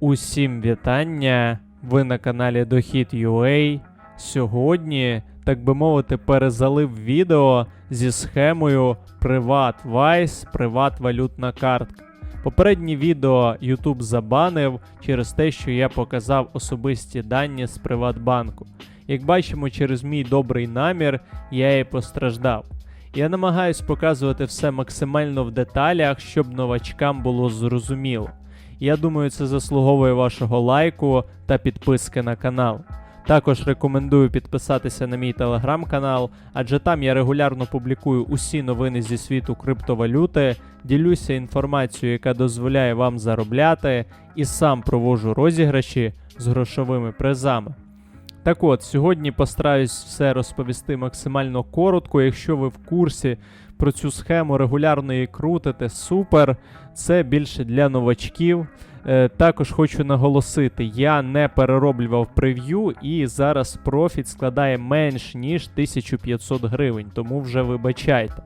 Усім вітання! Ви на каналі Дохід.ua. Сьогодні, так би мовити, перезалив відео зі схемою Приват Vice, Приват валютна картка. Попереднє відео YouTube забанив через те, що я показав особисті дані з Приватбанку. Як бачимо, через мій добрий намір я і постраждав. Я намагаюсь показувати все максимально в деталях, щоб новачкам було зрозуміло. Я думаю, це заслуговує вашого лайку та підписки на канал. Також рекомендую підписатися на мій телеграм-канал, адже там я регулярно публікую усі новини зі світу криптовалюти, ділюся інформацією, яка дозволяє вам заробляти, і сам проводжу розіграші з грошовими призами. Так от, сьогодні постараюсь все розповісти максимально коротко. Якщо ви в курсі про цю схему, регулярно її крутите, супер. Це більше для новачків. Е, також хочу наголосити, я не перероблював прев'ю, і зараз профіт складає менш ніж 1500 гривень, тому вже вибачайте.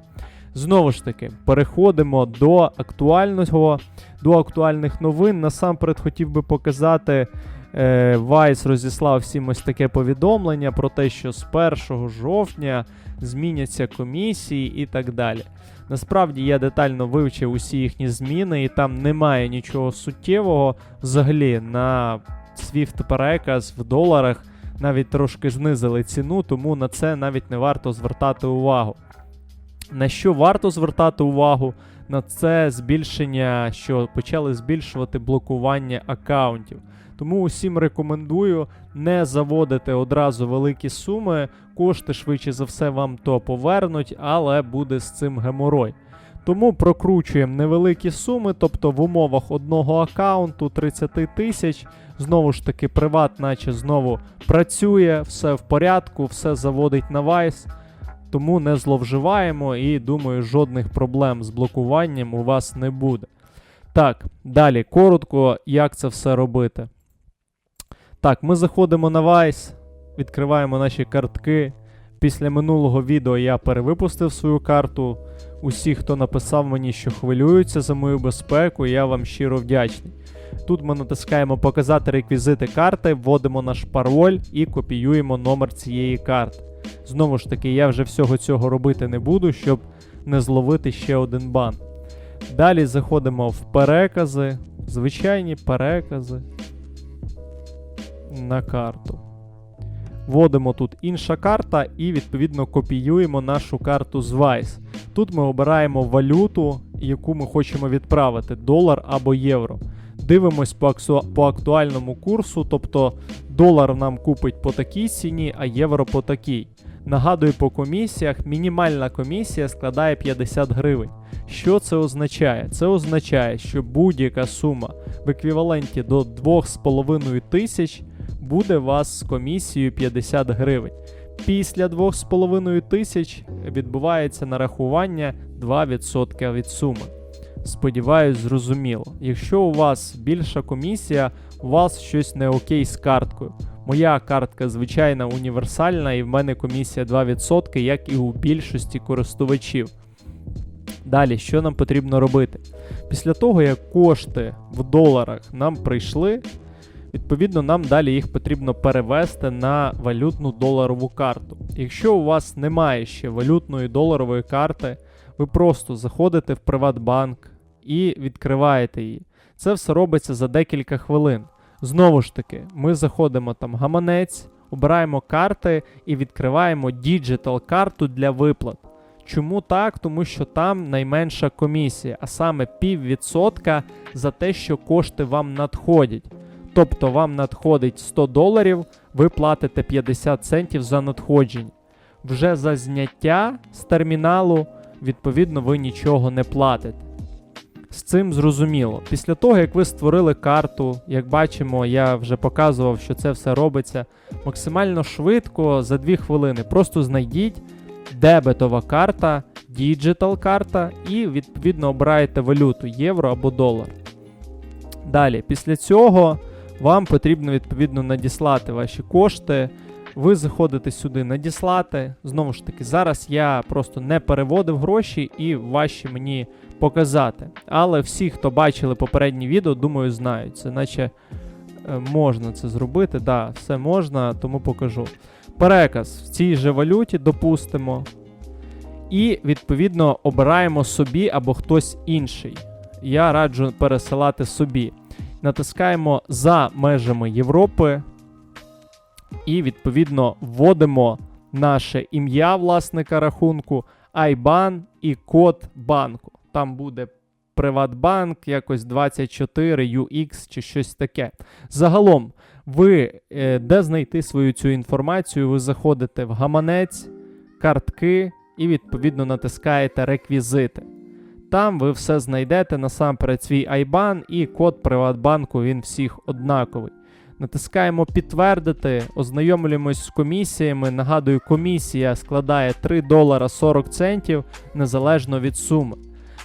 Знову ж таки, переходимо до актуального, до актуальних новин. Насамперед хотів би показати. Е, Вайс розіслав всім ось таке повідомлення про те, що з 1 жовтня зміняться комісії і так далі. Насправді я детально вивчив усі їхні зміни, і там немає нічого суттєвого. Взагалі на Swift переказ в доларах навіть трошки знизили ціну, тому на це навіть не варто звертати увагу. На що варто звертати увагу? На це збільшення, що почали збільшувати блокування аккаунтів. Тому усім рекомендую не заводити одразу великі суми, кошти швидше за все вам то повернуть, але буде з цим геморой. Тому прокручуємо невеликі суми, тобто в умовах одного аккаунту 30 тисяч. Знову ж таки, приват, наче знову працює, все в порядку, все заводить на Vice. Тому не зловживаємо і думаю, жодних проблем з блокуванням у вас не буде. Так, далі коротко, як це все робити. Так, ми заходимо на Vice, відкриваємо наші картки. Після минулого відео я перевипустив свою карту. Усі, хто написав мені, що хвилюються за мою безпеку, я вам щиро вдячний. Тут ми натискаємо Показати реквізити карти, вводимо наш пароль і копіюємо номер цієї карти. Знову ж таки, я вже всього цього робити не буду, щоб не зловити ще один бан. Далі заходимо в перекази, звичайні перекази на карту. Вводимо тут інша карта і відповідно копіюємо нашу карту з Vice. Тут ми обираємо валюту, яку ми хочемо відправити: долар або євро. Дивимось по, аксу... по актуальному курсу, тобто долар нам купить по такій ціні, а євро по такій. Нагадую по комісіях, мінімальна комісія складає 50 гривень. Що це означає? Це означає, що будь-яка сума в еквіваленті до 2,5 тисяч буде вас з комісією 50 гривень. Після 2,5 тисяч відбувається нарахування 2% від суми. Сподіваюсь, зрозуміло. Якщо у вас більша комісія, у вас щось не окей з карткою. Моя картка звичайна універсальна, і в мене комісія 2%, як і у більшості користувачів. Далі, що нам потрібно робити? Після того, як кошти в доларах нам прийшли, відповідно, нам далі їх потрібно перевести на валютну доларову карту. Якщо у вас немає ще валютної доларової карти, ви просто заходите в Приватбанк і відкриваєте її. Це все робиться за декілька хвилин. Знову ж таки, ми заходимо там гаманець, обираємо карти і відкриваємо діджитал карту для виплат. Чому так? Тому що там найменша комісія, а саме піввідсотка за те, що кошти вам надходять. Тобто вам надходить 100 доларів, ви платите 50 центів за надходження. Вже за зняття з терміналу, відповідно, ви нічого не платите. З цим зрозуміло. Після того, як ви створили карту, як бачимо, я вже показував, що це все робиться максимально швидко за 2 хвилини. Просто знайдіть дебетова карта, діджитал карта і відповідно обираєте валюту євро або долар. Далі, після цього вам потрібно відповідно надіслати ваші кошти ви заходите сюди надіслати. Знову ж таки, зараз я просто не переводив гроші і важче мені показати. Але всі, хто бачили попередні відео, думаю, знають. Це наче е, можна це зробити. Так, да, все можна, тому покажу. Переказ в цій же валюті допустимо. І відповідно обираємо собі або хтось інший. Я раджу пересилати собі. Натискаємо за межами Європи. І відповідно вводимо наше ім'я власника рахунку, IBAN і код банку. Там буде Приватбанк, якось 24 UX чи щось таке. Загалом, ви е, де знайти свою цю інформацію, ви заходите в гаманець, картки і відповідно натискаєте реквізити. Там ви все знайдете насамперед свій IBAN і код Приватбанку, він всіх однаковий. Натискаємо підтвердити, ознайомлюємось з комісіями. Нагадую, комісія складає 3 долара 40 центів незалежно від суми.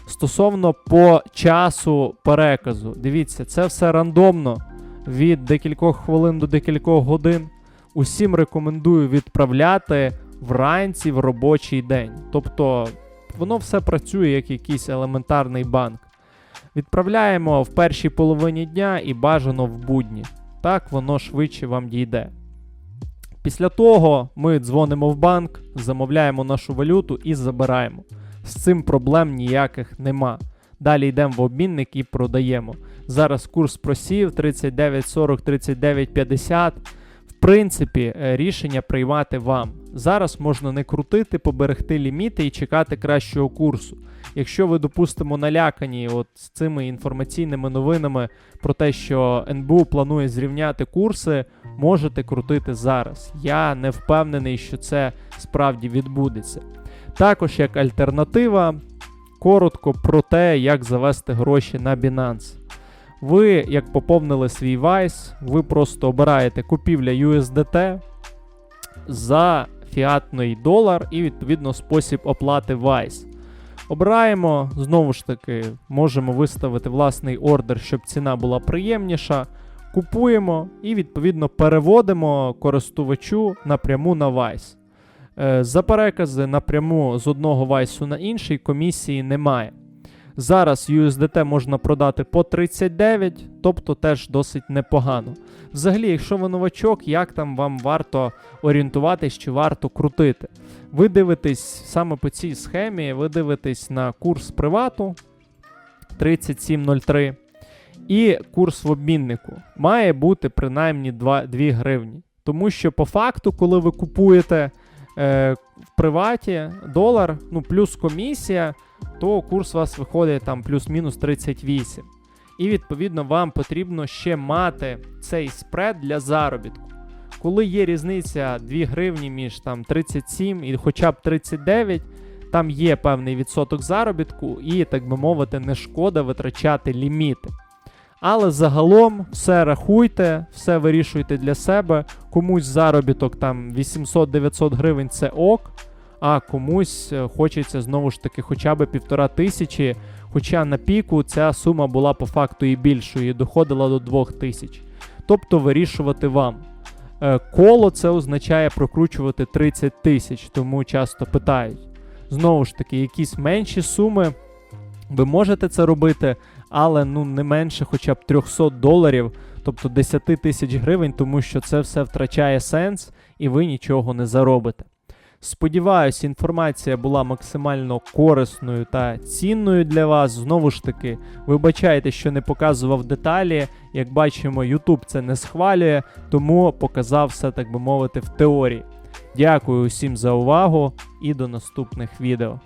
Стосовно по часу переказу, дивіться, це все рандомно від декількох хвилин до декількох годин. Усім рекомендую відправляти вранці в робочий день. Тобто воно все працює як якийсь елементарний банк. Відправляємо в першій половині дня і бажано в будні. Так воно швидше вам дійде. Після того ми дзвонимо в банк, замовляємо нашу валюту і забираємо. З цим проблем ніяких нема. Далі йдемо в обмінник і продаємо. Зараз курс просів 39,40, 39,50. Принципі, е, рішення приймати вам. Зараз можна не крутити, поберегти ліміти і чекати кращого курсу. Якщо ви, допустимо, налякані от з цими інформаційними новинами про те, що НБУ планує зрівняти курси, можете крутити зараз. Я не впевнений, що це справді відбудеться. Також як альтернатива, коротко про те, як завести гроші на Binance. Ви, як поповнили свій Vice, ви просто обираєте купівля USDT за фіатний долар і відповідно спосіб оплати Vice. Обираємо, знову ж таки, можемо виставити власний ордер, щоб ціна була приємніша. Купуємо і відповідно переводимо користувачу напряму на Vice. Е, За перекази напряму з одного вайсу на інший комісії немає. Зараз USDT можна продати по 39, тобто теж досить непогано. Взагалі, якщо ви новачок, як там вам варто орієнтуватись чи варто крутити? Ви дивитесь саме по цій схемі, ви дивитесь на курс привату 37.03 і курс в обміннику має бути принаймні 2, 2 гривні. Тому що по факту, коли ви купуєте е, в приваті долар, ну плюс комісія, то курс у вас виходить там плюс-мінус 38. І відповідно вам потрібно ще мати цей спред для заробітку. Коли є різниця 2 гривні між там 37 і хоча б 39, там є певний відсоток заробітку, і, так би мовити, не шкода витрачати ліміти. Але загалом все рахуйте, все вирішуйте для себе. Комусь заробіток там 800-900 гривень це ок, а комусь е, хочеться знову ж таки хоча б півтора тисячі. Хоча на піку ця сума була по факту і більшою, і доходила до 2000. Тобто вирішувати вам. Е, Коло це означає прокручувати 30 тисяч, тому часто питають. Знову ж таки, якісь менші суми, ви можете це робити, але ну не менше хоча б 300 доларів, тобто 10 тисяч гривень, тому що це все втрачає сенс і ви нічого не заробите. Сподіваюсь, інформація була максимально корисною та цінною для вас. Знову ж таки, вибачайте, що не показував деталі. Як бачимо, YouTube це не схвалює, тому показав все, так би мовити, в теорії. Дякую усім за увагу і до наступних відео.